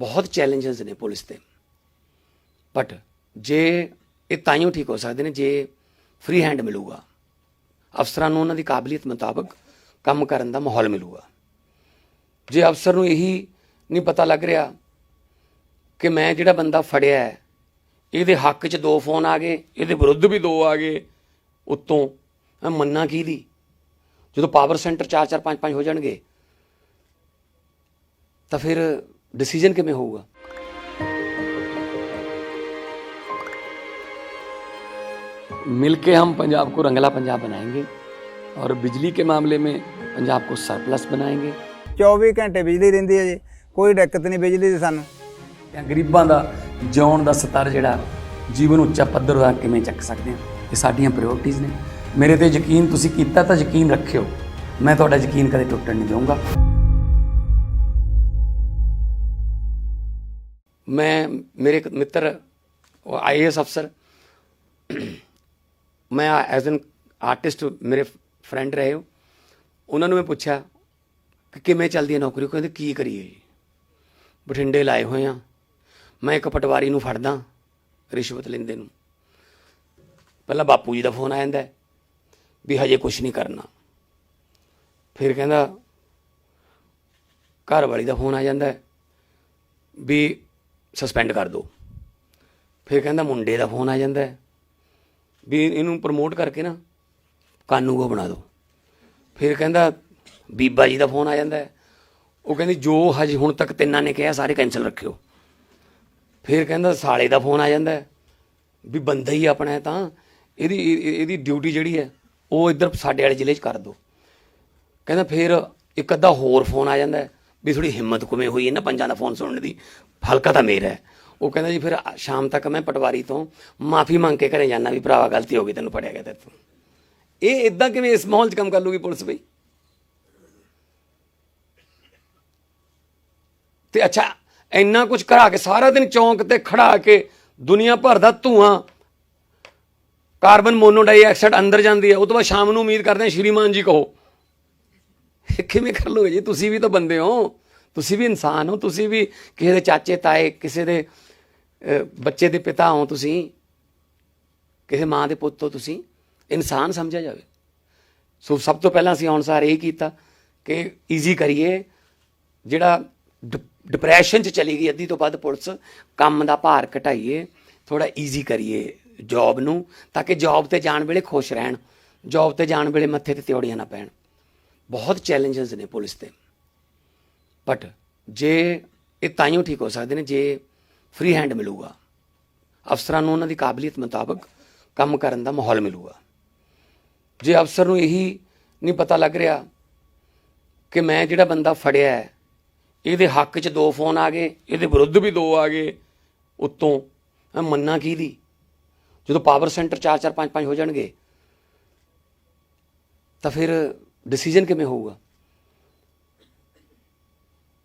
ਬਹੁਤ ਚੈਲੰਜਸ ਨੇ ਪੁਲਿਸ ਤੇ। ਬਟ ਜੇ ਇਹ ਤਾਈਓ ਠੀਕ ਹੋ ਸਕਦੇ ਨੇ, ਜੇ ਫ੍ਰੀ ਹੈਂਡ ਮਿਲੂਗਾ, ਅਫਸਰਾਂ ਨੂੰ ਉਹਨਾਂ ਦੀ ਕਾਬਲੀਅਤ ਮੁਤਾਬਕ ਕੰਮ ਕਰਨ ਦਾ ਮਾਹੌਲ ਮਿਲੂਗਾ। ਜੇ ਅਫਸਰ ਨੂੰ ਇਹੀ ਨਹੀਂ ਪਤਾ ਲੱਗ ਰਿਹਾ ਕਿ ਮੈਂ ਜਿਹੜਾ ਬੰਦਾ ਫੜਿਆ ਹੈ, ਇਹਦੇ ਹੱਕ 'ਚ ਦੋ ਫੋਨ ਆ ਗਏ, ਇਹਦੇ ਵਿਰੁੱਧ ਵੀ ਦੋ ਆ ਗਏ, ਉੱਤੋਂ ਮੈਂ ਮੰਨਾ ਕੀ ਦੀ? ਜਦੋਂ ਪਾਵਰ ਸੈਂਟਰ 4 4 5 5 ਹੋ ਜਾਣਗੇ, ਤਾਂ ਫਿਰ ਡਿਸੀਜਨ ਕਿਵੇਂ ਹੋਊਗਾ मिलके हम पंजाब को रंगला पंजाब बनाएंगे और बिजली के मामले में पंजाब को सरप्लस बनाएंगे 24 ਘੰਟੇ ਬਿਜਲੀ ਰਹਿੰਦੀ ਹੈ ਜੀ ਕੋਈ ਦਿੱਕਤ ਨਹੀਂ ਬਿਜਲੀ ਦੀ ਸਾਨੂੰ ਜਾਂ ਗਰੀਬਾਂ ਦਾ ਜਿਉਣ ਦਾ ਸਤਰ ਜਿਹੜਾ ਜੀਵਨ ਉੱਚਾ ਪੱਧਰ ਦਾ ਕਿਵੇਂ ਚੱਕ ਸਕਦੇ ਹਾਂ ਇਹ ਸਾਡੀਆਂ ਪ੍ਰਾਇੋਰਟੀਆਂ ਨੇ ਮੇਰੇ ਤੇ ਯਕੀਨ ਤੁਸੀਂ ਕੀਤਾ ਤਾਂ ਯਕੀਨ ਰੱਖਿਓ ਮੈਂ ਤੁਹਾਡਾ ਯਕੀਨ ਕਦੇ ਟੁੱਟਣ ਨਹੀਂ ਦਊਂਗਾ ਮੈਂ, ਮੇਰੇ ਇੱਕ ਮਿੱਤਰ, ਉਹ ਆਈਏਐਸ ਅਫਸਰ ਮੈਂ ਐਜ਼ ਐਨ ਆਰਟਿਸਟ ਮੇਰੇ ਫਰੈਂਡ ਰਹੇ ਹੋ। ਉਹਨਾਂ ਨੂੰ ਮੈਂ ਪੁੱਛਿਆ ਕਿ ਕਿਵੇਂ ਚੱਲਦੀ ਹੈ ਨੌਕਰੀ? ਉਹ ਕਹਿੰਦੇ, ਕੀ ਕਰੀਏ ਜੀ? ਬਠਿੰਡੇ ਲਾਏ ਹੋਏ ਆ। ਮੈਂ ਇੱਕ ਪਟਵਾਰੀ ਨੂੰ ਫੜਦਾ, ਰਿਸ਼ਵਤ ਲੈਂਦੇ ਨੂੰ। ਪਹਿਲਾਂ ਬਾਪੂ ਜੀ ਦਾ ਫੋਨ ਆ ਜਾਂਦਾ ਵੀ ਹਜੇ ਕੁਝ ਨਹੀਂ ਕਰਨਾ। ਫਿਰ ਕਹਿੰਦਾ ਘਰ ਵਾਲੀ ਦਾ ਫੋਨ ਆ ਜਾਂਦਾ ਵੀ ਸਸਪੈਂਡ ਕਰ ਦਿਓ ਫਿਰ ਕਹਿੰਦਾ ਮੁੰਡੇ ਦਾ ਫੋਨ ਆ ਜਾਂਦਾ ਵੀ ਇਹਨੂੰ ਪ੍ਰਮੋਟ ਕਰਕੇ ਨਾ ਕਾਨੂੰਗੋ ਬਣਾ ਦਿਓ ਫਿਰ ਕਹਿੰਦਾ ਬੀਬਾ ਜੀ ਦਾ ਫੋਨ ਆ ਜਾਂਦਾ ਉਹ ਕਹਿੰਦੀ ਜੋ ਹਜੇ ਹੁਣ ਤੱਕ ਤਿੰਨਾਂ ਨੇ ਕਿਹਾ ਸਾਰੇ ਕੈਨਸਲ ਰੱਖਿਓ। ਫਿਰ ਕਹਿੰਦਾ ਸਾਲੇ ਦਾ ਫੋਨ ਆ ਜਾਂਦਾ ਵੀ ਬੰਦਾ ਹੀ ਆਪਣਾ ਹੈ ਤਾਂ ਇਹਦੀ ਇਹਦੀ ਡਿਊਟੀ ਜਿਹੜੀ ਹੈ, ਉਹ ਇੱਧਰ ਸਾਡੇ ਵਾਲੇ ਜ਼ਿਲ੍ਹੇ 'ਚ ਕਰ ਦਿਓ ਕਹਿੰਦਾ ਫਿਰ ਇੱਕ ਅੱਧਾ ਹੋਰ ਫੋਨ ਆ ਜਾਂਦਾ ਵੀ ਥੋੜੀ ਹਿੰਮਤ ਕੁਵੇਂ ਹੋਈ ਹੈ ਨਾ ਪੰਜਾਂ ਦਾ ਫੋਨ ਸੁਣਨ ਦੀ। ਹਲਕਾ ਤਾਂ ਮੇਰਾ ਹੈ। ਉਹ ਕਹਿੰਦਾ ਜੀ, ਫਿਰ ਸ਼ਾਮ ਤੱਕ ਮੈਂ ਪਟਵਾਰੀ ਤੋਂ ਮਾਫੀ ਮੰਗ ਕੇ ਘਰੇ ਜਾਣਾ ਵੀ ਭਰਾਵਾ ਗਲਤੀ ਹੋ ਗਈ, ਤੈਨੂੰ ਫੜਿਆ ਗਿਆ ਤੇ ਤੂੰ। ਇਹ ਇਦਾਂ ਕਿਵੇਂ ਇਸ ਮਾਹੌਲ 'ਚ ਕੰਮ ਕਰ ਲੂਗੀ ਪੁਲਿਸ ਬਈ? ਤੇ ਅੱਛਾ, ਇੰਨਾ ਕੁਝ ਕਰਾ ਕੇ ਸਾਰਾ ਦਿਨ ਚੌਂਕ ਤੇ ਖੜਾ ਕੇ ਦੁਨੀਆ ਭਰ ਦਾ ਧੂਆਂ, ਕਾਰਬਨ ਮੋਨੋਡਾਈਆਕਸਾਈਡ ਅੰਦਰ ਜਾਂਦੀ ਹੈ। ਉਹ ਤੋਂ ਬਾਅਦ ਸ਼ਾਮ ਨੂੰ ਉਮੀਦ ਕਰਦੇ ਹਾਂ ਸ਼੍ਰੀਮਾਨ ਜੀ ਕਹੋ। ਕਿਵੇਂ ਕਰ ਲੋਗੇ ਜੀ? ਤੁਸੀਂ ਵੀ ਤਾਂ ਬੰਦੇ ਹੋ। ਤੁਸੀਂ ਵੀ ਇਨਸਾਨ ਹੋ। ਤੁਸੀਂ ਵੀ ਕਿਸੇ ਦੇ ਚਾਚੇ, ਤਾਏ, ਕਿਸੇ ਦੇ ਬੱਚੇ ਦੇ ਪਿਤਾ ਹੋ ਤੁਸੀਂ। ਕਿਸੇ ਮਾਂ ਦੇ ਪੁੱਤ ਹੋ ਤੁਸੀਂ। ਇਨਸਾਨ ਸਮਝਿਆ ਜਾਵੇ। ਸੋ ਸਭ ਤੋਂ ਪਹਿਲਾਂ ਅਸੀਂ ਅਨੁਸਾਰ ਇਹ ਕੀਤਾ ਕਿ ਈਜ਼ੀ ਕਰੀਏ। ਜਿਹੜਾ ਡਿ- ਡਿਪਰੈਸ਼ਨ ਚ ਚਲੀ ਗਈ ਅੱਧੀ ਤੋਂ ਵੱਧ ਪੁਲਿਸ, ਕੰਮ ਦਾ ਭਾਰ ਘਟਾਈਏ। ਥੋੜਾ ਈਜ਼ੀ ਕਰੀਏ ਜੌਬ ਨੂੰ, ਤਾਂ ਕਿ ਜੌਬ ਤੇ ਜਾਣ ਵੇਲੇ ਖੁਸ਼ ਰਹਿਣ। ਜੌਬ ਤੇ ਜਾਣ ਵੇਲੇ ਮੱਥੇ ਤੇ ਤਿਉੜੀਆਂ ਨਾ ਪੈਣ। ਬਹੁਤ ਚੈਲੰਜਸ ਨੇ ਪੁਲਿਸ ਤੇ। ਬਟ ਜੇ ਇਹ ਤਾਈਓ ਠੀਕ ਹੋ ਸਕਦੇ ਨੇ, ਜੇ ਫ੍ਰੀ ਹੈਂਡ ਮਿਲੂਗਾ, ਅਫਸਰਾਂ ਨੂੰ ਉਹਨਾਂ ਦੀ ਕਾਬਲੀਅਤ ਮੁਤਾਬਕ ਕੰਮ ਕਰਨ ਦਾ ਮਾਹੌਲ ਮਿਲੂਗਾ। ਜੇ ਅਫਸਰ ਨੂੰ ਇਹੀ ਨਹੀਂ ਪਤਾ ਲੱਗ ਰਿਹਾ ਕਿ ਮੈਂ ਜਿਹੜਾ ਬੰਦਾ ਫੜਿਆ ਹੈ, ਇਹਦੇ ਹੱਕ 'ਚ ਦੋ ਫੋਨ ਆ ਗਏ, ਇਹਦੇ ਵਿਰੁੱਧ ਵੀ ਦੋ ਆ ਗਏ, ਉੱਤੋਂ ਮੈਂ ਮੰਨਾ ਕੀ ਦੀ? ਜਦੋਂ ਪਾਵਰ ਸੈਂਟਰ 4 4 5 5 ਹੋ ਜਾਣਗੇ, ਤਾਂ ਫਿਰ ਡਿਸੀਜਨ ਕਿਵੇਂ ਹੋਊਗਾ?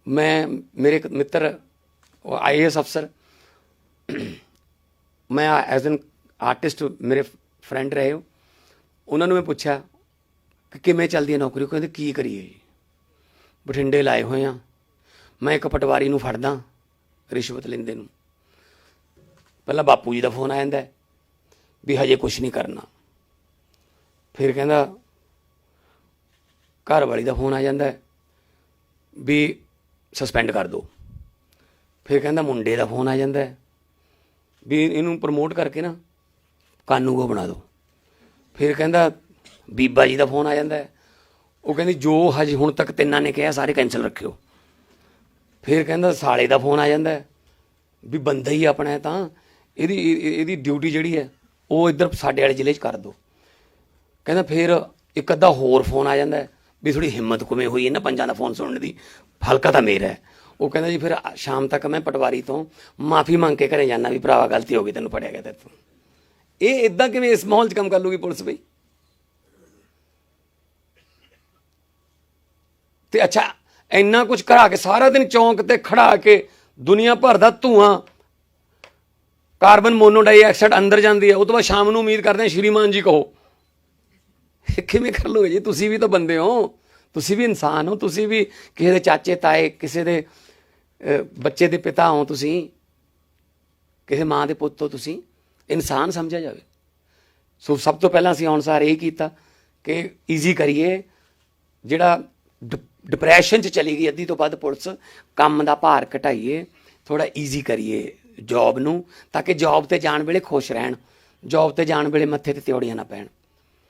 ਮੈਂ, ਮੇਰੇ ਇੱਕ ਮਿੱਤਰ ਆਈਏਐਸ ਅਫਸਰ ਮੈਂ ਐਜ਼ ਐਨ ਆਰਟਿਸਟ ਮੇਰੇ ਫਰੈਂਡ ਰਹੇ ਹੋ। ਉਹਨਾਂ ਨੂੰ ਮੈਂ ਪੁੱਛਿਆ ਕਿ ਕਿਵੇਂ ਚੱਲਦੀ ਹੈ ਨੌਕਰੀ? ਉਹ ਕਹਿੰਦੇ, ਕੀ ਕਰੀਏ ਜੀ? ਬਠਿੰਡੇ ਲਾਏ ਹੋਏ ਆ ਮੈਂ ਇੱਕ ਪਟਵਾਰੀ ਨੂੰ ਫੜਦਾ ਰਿਸ਼ਵਤ ਲੈਂਦੇ ਨੂੰ। ਪਹਿਲਾਂ ਬਾਪੂ ਜੀ ਦਾ ਫੋਨ ਆ ਜਾਂਦਾ ਵੀ ਹਜੇ ਕੁਝ ਨਹੀਂ ਕਰਨਾ। ਫਿਰ ਕਹਿੰਦਾ ਘਰ ਵਾਲੀ ਦਾ ਫੋਨ ਆ ਜਾਂਦਾ ਹੈ ਵੀ ਸਸਪੈਂਡ ਕਰ ਦਿਓ ਫਿਰ ਕਹਿੰਦਾ ਮੁੰਡੇ ਦਾ ਫੋਨ ਆ ਜਾਂਦਾ ਹੈ ਵੀ ਇਹਨੂੰ ਪ੍ਰਮੋਟ ਕਰਕੇ ਨਾ ਕਾਨੂੰਗੋ ਬਣਾ ਦਿਓ ਫਿਰ ਕਹਿੰਦਾ ਬੀਬਾ ਜੀ ਦਾ ਫੋਨ ਆ ਜਾਂਦਾ ਹੈ। ਉਹ ਕਹਿੰਦੀ ਜੋ ਹਜੇ ਹੁਣ ਤੱਕ ਤਿੰਨਾਂ ਨੇ ਕਿਹਾ ਸਾਰੇ ਕੈਨਸਲ ਰੱਖਿਓ। ਫਿਰ ਕਹਿੰਦਾ ਸਾਲੇ ਦਾ ਫੋਨ ਆ ਜਾਂਦਾ ਵੀ ਬੰਦਾ ਹੀ ਆਪਣਾ ਹੈ ਤਾਂ ਇਹਦੀ ਇਹਦੀ ਡਿਊਟੀ ਜਿਹੜੀ ਹੈ ਉਹ ਇੱਧਰ ਸਾਡੇ ਵਾਲੇ ਜ਼ਿਲ੍ਹੇ 'ਚ ਕਰ ਦਿਓ ਕਹਿੰਦਾ ਫਿਰ ਇੱਕ ਅੱਧਾ ਹੋਰ ਫੋਨ ਆ ਜਾਂਦਾ ਵੀ ਥੋੜੀ ਹਿੰਮਤ ਕੁਵੇਂ ਹੋਈ ਹੈ ਨਾ ਪੰਜਾਂ ਦਾ ਫੋਨ ਸੁਣਨ ਦੀ? ਹਲਕਾ ਤਾਂ ਮੇਰਾ ਹੈ। ਉਹ ਕਹਿੰਦਾ ਜੀ, ਫਿਰ ਸ਼ਾਮ ਤੱਕ ਮੈਂ ਪਟਵਾਰੀ ਤੋਂ ਮਾਫੀ ਮੰਗ ਕੇ ਘਰੇ ਜਾਣਾ ਵੀ ਭਰਾਵਾ ਗਲਤੀ ਹੋ ਗਈ, ਤੈਨੂੰ ਫੜਿਆ ਗਿਆ ਤੇ ਤੂੰ। ਇਹ ਇਦਾਂ ਕਿਵੇਂ ਇਸ ਮਾਹੌਲ 'ਚ ਕੰਮ ਕਰ ਲੂਗੀ ਪੁਲਿਸ ਬਈ? ਤੇ ਅੱਛਾ, ਇੰਨਾ ਕੁਝ ਕਰਾ ਕੇ ਸਾਰਾ ਦਿਨ ਚੌਂਕ ਤੇ ਖੜਾ ਕੇ ਦੁਨੀਆ ਭਰ ਦਾ ਧੂਆਂ, ਕਾਰਬਨ ਮੋਨੋਡਾਈਆਕਸਾਈਡ ਅੰਦਰ ਜਾਂਦੀ ਹੈ। ਉਹ ਤੋਂ ਬਾਅਦ ਸ਼ਾਮ ਨੂੰ ਉਮੀਦ ਕਰਦੇ ਹਾਂ ਸ਼੍ਰੀਮਾਨ ਜੀ ਕਹੋ। ਕਿਵੇਂ ਕਰ ਲੋਗੇ ਜੀ? ਤੁਸੀਂ ਵੀ ਤਾਂ ਬੰਦੇ ਹੋ। ਤੁਸੀਂ ਵੀ ਇਨਸਾਨ ਹੋ। ਤੁਸੀਂ ਵੀ ਕਿਸੇ ਦੇ ਚਾਚੇ, ਤਾਏ, ਕਿਸੇ ਦੇ ਬੱਚੇ ਦੇ ਪਿਤਾ ਹੋ ਤੁਸੀਂ। ਕਿਸੇ ਮਾਂ ਦੇ ਪੁੱਤ ਹੋ ਤੁਸੀਂ। ਇਨਸਾਨ ਸਮਝਿਆ ਜਾਵੇ। ਸੋ ਸਭ ਤੋਂ ਪਹਿਲਾਂ ਅਸੀਂ ਅਨੁਸਾਰ ਇਹ ਕੀਤਾ ਕਿ ਈਜ਼ੀ ਕਰੀਏ। ਜਿਹੜਾ ਡਿਪਰੈਸ਼ਨ ਚ ਚਲੀ ਗਈ ਅੱਧੀ ਤੋਂ ਵੱਧ ਪੁਲਿਸ, ਕੰਮ ਦਾ ਭਾਰ ਘਟਾਈਏ। ਥੋੜਾ ਈਜ਼ੀ ਕਰੀਏ ਜੌਬ ਨੂੰ, ਤਾਂ ਕਿ ਜੌਬ ਤੇ ਜਾਣ ਵੇਲੇ ਖੁਸ਼ ਰਹਿਣ। ਜੌਬ ਤੇ ਜਾਣ ਵੇਲੇ ਮੱਥੇ ਤੇ ਤਿਉੜੀਆਂ ਨਾ ਪੈਣ।